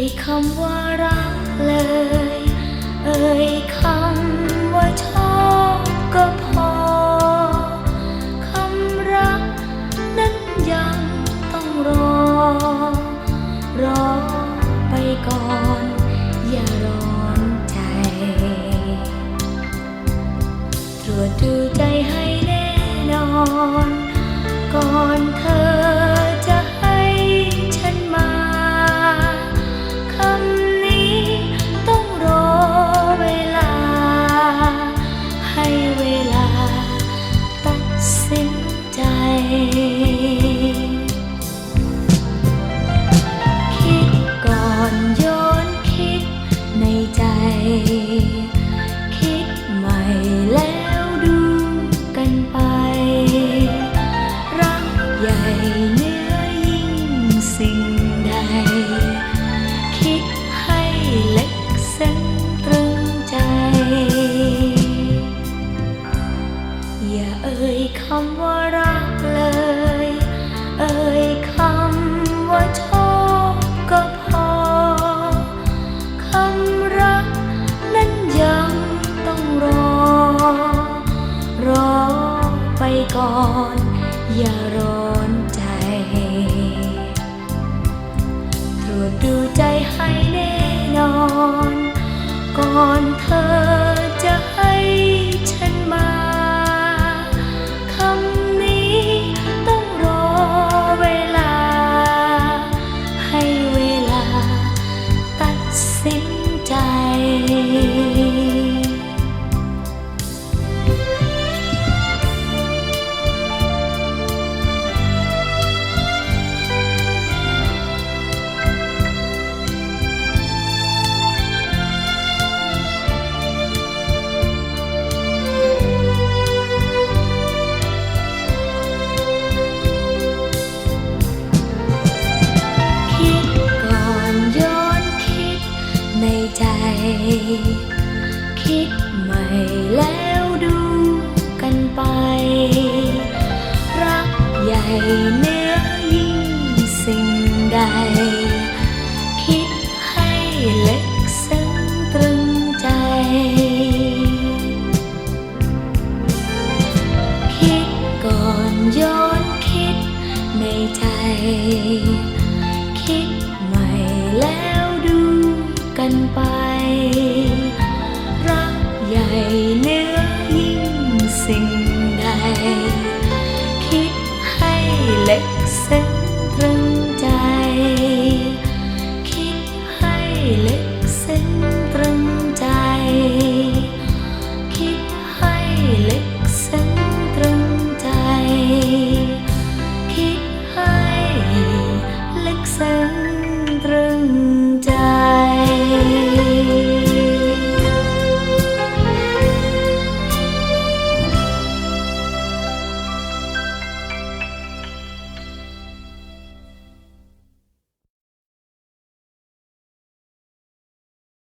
ยคำว่ารักเลย เอ่ยคำว่าชอบก็พอ คำรักนั้นยังต้องรอ รอไปก่อน อย่าร้อนใจ ตรวจดูใจให้แน่นอน ก่อนเธอ อนเธอ คิดใหม่แล้วดูกันไป รักใหญ่เนื้อยิ่งสิ่งใด คิดให้เล็กซึ้งตรึงใจ คิดก่อนยนคิดในใจ คิดใหม่แล้วดูกันไป Alexandra.